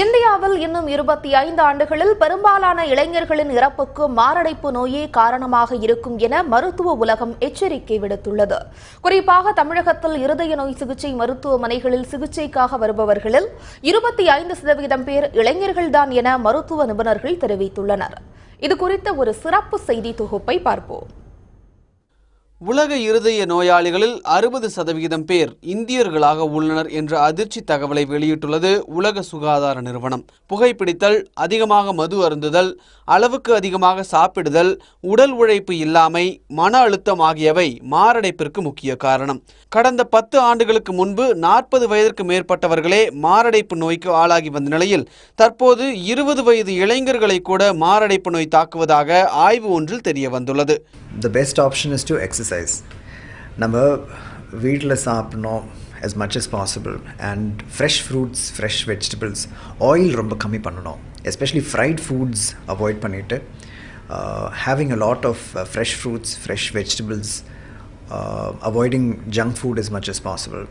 இந்தியாவில் இன்னும் இருபத்தி ஐந்து ஆண்டுகளில் பெரும்பாலான இளைஞர்களின் இறப்புக்கு மாரடைப்பு நோயே காரணமாக இருக்கும் என மருத்துவ உலகம் எச்சரிக்கை விடுத்துள்ளது. குறிப்பாக தமிழகத்தில் இருதய நோய் சிகிச்சை மருத்துவமனைகளில் சிகிச்சைக்காக வருபவர்களில் இருபத்தி ஐந்து சதவீதம் பேர் இளைஞர்கள்தான் என மருத்துவ நிபுணர்கள் தெரிவித்துள்ளனர். இதுகுறித்த ஒரு சிறப்பு செய்தி தொகுப்பை பார்ப்போம். உலக இருதய நோயாளிகளில் அறுபது சதவிகிதம் பேர் இந்தியர்களாக உள்ளனர் என்ற அதிர்ச்சி தகவலை வெளியிட்டுள்ளது உலக சுகாதார நிறுவனம். புகைப்பிடித்தல் அதிகமாக மது அருந்துதல் அளவுக்கு அதிகமாக சாப்பிடுதல் உடல் உழைப்பு இல்லாமை மன அழுத்தம் ஆகியவை மாரடைப்பிற்கு முக்கிய காரணம். கடந்த பத்து ஆண்டுகளுக்கு முன்பு நாற்பது வயதிற்கு மேற்பட்டவர்களே மாரடைப்பு நோய்க்கு ஆளாகி வந்த நிலையில் தற்போது இருபது வயது இளைஞர்களை கூட மாரடைப்பு நோய் தாக்குவதாக ஆய்வு ஒன்றில் தெரிய வந்துள்ளது the best option is to exercise நம்ம வீட்டில் சாப்பிட்ணும் as much as possible and fresh fruits fresh vegetables oil ரொம்ப கம்மி பண்ணணும் எஸ்பெஷலி ஃப்ரைட் ஃபுட்ஸ் அவாய்ட் பண்ணிவிட்டு having a lot of fresh fruits fresh vegetables avoiding junk food as much as possible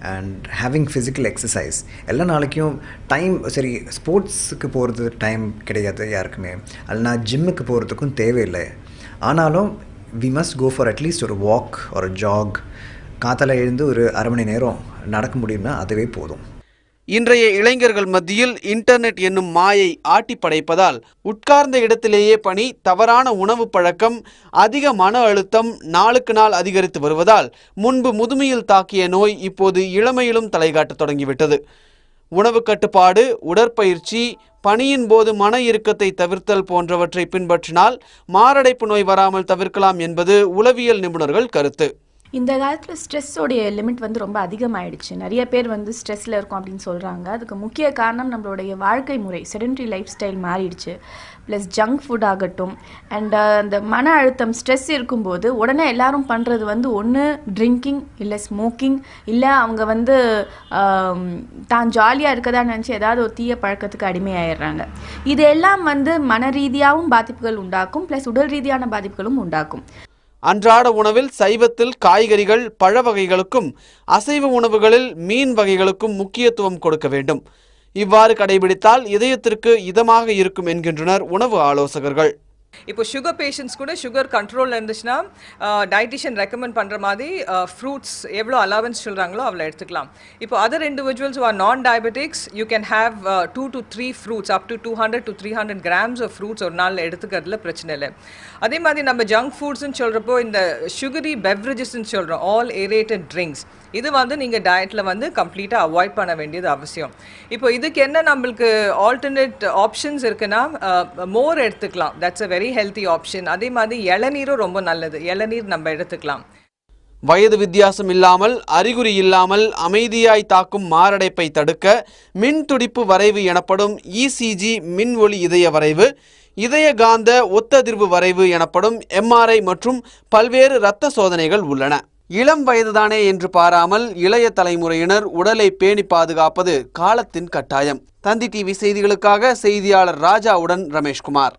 and having physical exercise எல்லா நாளைக்கும் time சரி ஸ்போர்ட்ஸுக்கு போகிறது time கிடையாது யாருக்குமே. அல்லனா ஜிம்முக்கு போகிறதுக்கும் தேவையில்லை. ஆனாலும் we must go for at least ஒரு வாக் ஒரு ஜாக் காத்தால் எழுந்து ஒரு அரை மணி நேரம் நடக்க முடியும்னா அதுவே போதும். இன்றைய இளைஞர்கள் மத்தியில் இன்டர்நெட் என்னும் மாயை ஆட்டி படைப்பதால் உட்கார்ந்த இடத்திலேயே பணி தவறான உணவு பழக்கம் அதிக மன அழுத்தம் நாளுக்கு நாள் அதிகரித்து வருவதால் முன்பு முதுமையில் தாக்கிய நோய் இப்போது இளமையிலும் தலைகாட்டத் தொடங்கிவிட்டது. உணவு கட்டுப்பாடு உடற்பயிற்சி பணியின் போது மன இறுக்கத்தை தவிர்த்தல் போன்றவற்றை பின்பற்றினால் மாரடைப்பு நோய் வராமல் தவிர்க்கலாம் என்பது உளவியல் நிபுணர்கள் கருத்து. இந்த காலத்தில் ஸ்ட்ரெஸ்ஸோடைய லிமிட் வந்து ரொம்ப அதிகமாயிடுச்சு. நிறைய பேர் வந்து ஸ்ட்ரெஸ்ஸில் இருக்கும் அப்படின்னு சொல்கிறாங்க அதுக்கு முக்கிய காரணம் நம்மளுடைய வாழ்க்கை முறை செடன்ட்ரி லைஃப் ஸ்டைல் மாறிடுச்சு. ப்ளஸ் ஜங்க் ஃபுட் ஆகட்டும். அண்ட் uh, அந்த மன அழுத்தம் ஸ்ட்ரெஸ் இருக்கும்போது உடனே எல்லாரும் பண்ணுறது வந்து ஒன்று ட்ரிங்கிங் இல்லை ஸ்மோக்கிங் இல்லை அவங்க வந்து um, தான் ஜாலியாக இருக்கதா நினச்சி ஏதாவது ஒரு தீய பழக்கத்துக்கு அடிமையாயிடுறாங்க. இது எல்லாம் வந்து மன ரீதியாகவும் பாதிப்புகள் உண்டாக்கும். ப்ளஸ் உடல் ரீதியான பாதிப்புகளும் உண்டாக்கும். அன்றாட உணவில் சைவத்தில் காய்கறிகள் பழ வகைகளுக்கும் அசைவ உணவுகளில் மீன் வகைகளுக்கும் முக்கியத்துவம் கொடுக்க வேண்டும். இவ்வாறு கடைபிடித்தால் இதயத்திற்கு இதமாக இருக்கும் என்கின்றனர் உணவு ஆலோசகர்கள். இப்போ சுகர் பேஷண்ட்ஸ் கூட சுகர் கண்ட்ரோலில் இருந்துச்சுன்னா டயட்டிஷியன் ரெக்கமெண்ட் பண்ணுற மாதிரி ஃப்ரூட்ஸ் எவ்வளோ அலவன்ஸ் சொல்கிறாங்களோ அவ்வளோ எடுத்துக்கலாம். இப்போ other individuals are non diabetics you can have two to three fruits up to two hundred to three hundred grams of fruits ஒரு நாளில் எடுத்துக்கிறதுல பிரச்சனை இல்லை. அதே மாதிரி நம்ம ஜங்க் ஃபுட்ஸ்னு சொல்கிறப்போ இந்த சுகரி பெவரேஜஸ்ன்னு சொல்கிறோம் ஆல் ஏரேட்டட் ட்ரிங்க்ஸ் இது வந்து நீங்கள் டயட்டில் வந்து கம்ப்ளீட்டாக அவாய்ட் பண்ண வேண்டியது அவசியம். இப்போ இதுக்கு என்ன நம்மளுக்கு ஆல்டர்னேட் ஆப்ஷன்ஸ் இருக்குன்னா மோர் எடுத்துக்கலாம். That's a very healthy option அதே மாதிரி இளநீரும் ரொம்ப நல்லது. இளநீர் நம்ம எடுத்துக்கலாம். வயது வித்தியாசம் இல்லாமல் அறிகுறி இல்லாமல் அமைதியாய் தாக்கும் மாரடைப்பை தடுக்க மின் துடிப்பு வரைவு எனப்படும் இசிஜி மின் ஒளி இதய வரைவு இதய காந்த ஒத்ததிர்வு வரைவு எனப்படும் எம்ஆர்ஐ மற்றும் பல்வேறு இரத்த சோதனைகள் உள்ளன. இளம் வயதுதானே என்று பாராமல் இளைய தலைமுறையினர் உடலை பேணி பாதுகாப்பது காலத்தின் கட்டாயம். தந்தி டிவி செய்திகளுக்காக செய்தியாளர் ராஜாவுடன் ரமேஷ்குமார்.